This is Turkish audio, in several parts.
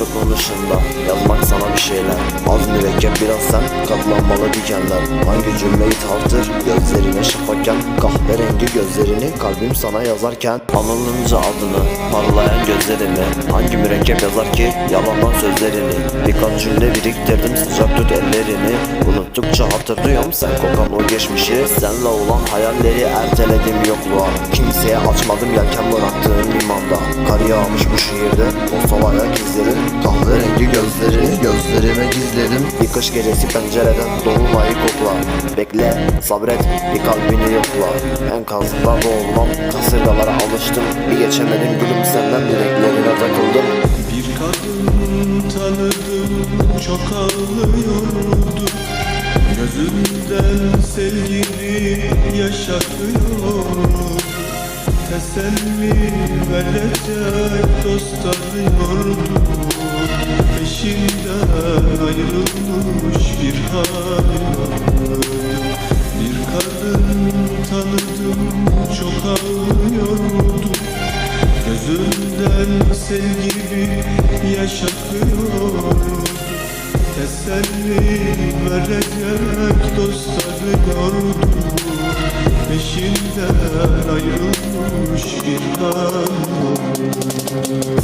başında Yazmak sana bir şeyler. Az mürekkep biraz sen Katlanmalı dikenler. Hangi cümleyi tartır? Gözlerine şafakken Kahverengi gözlerini Kalbim sana yazarken. Anılınca adını Parlayan gözlerini Hangi mürekkep yazar ki? Yalandan sözlerini. Birkaç cümle biriktirdim Sıcak tut ellerini. Unuttukça hatırlıyorum Sen kokan o geçmişi. Senle olan hayalleri erteledim yokluğa. Kimseye açmadım yelken bıraktığım limanda Kar yağmış bu şehirde sol ayak izleri Kahverengi gözlerini gözlerime gizledim. Bir kış gecesi pencereden dolunayı kokla. Bekle sabret bir kalbini yokla. Enkazında boğulmam kasırgalara alıştım. Bir geçemedim gülüm senden dileklerine takıldım. Bir kadın tanıdım çok ağlıyordu. Gözünden sel gibi yaşatıyordu. Teselli verecek dost arıyordu Peşinden ayrılmış bir hali vardı Bir kadın tanıdım çok ağlıyordu. Gözünden sel gibi yaş Teselli verecek dostları gördü Peşinden ayrılmış bir kan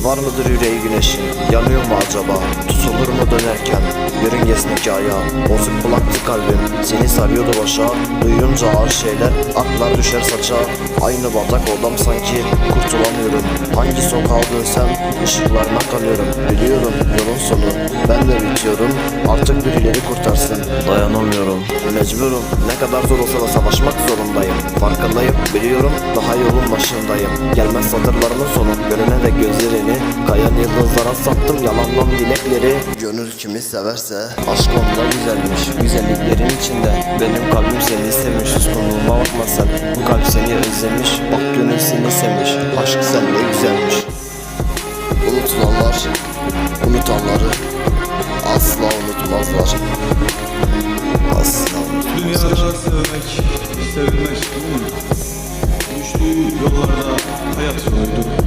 Var mıdır yüreği güneşin? Yanıyor mu acaba? Tutulur mu dönerken? Yörüngesindeki ayağı Bozuk bulaktı kalbim Seni sarıyordu başa Duyunca ağır şeyler Aklar düşer saça. Aynı batak odam sanki Kurtulamıyorum. Hangi sokağa dönsem ışıklarına kanıyorum. Biliyorum yolun sonu. Ben de bitiyorum. Artık birileri kurtarsın. Dayanamıyorum. Mecburum. Ne kadar zor olsa da savaşmak zorundayım. Farkındayım Biliyorum. Daha yolun başındayım. Gelmez satırlarımın sonu. Görene de gözlerini Kayan yıldızlara sattım yalandan dilekleri. Gönül kimi severse Aşk onda güzelmiş Güzelliklerin içinde. Benim kalbim seni istemiş Suskunluğuma bakma sen. Bu kalp seni özlemiş Bak gönül seni sevmiş. Aşk sende güzelmiş. Unutulanlar Unutanları Asla unutmazlar. Asla unutmazlar. Dünyada sevmek, sevmek bu Düştüğü yollarda hayat yoluydu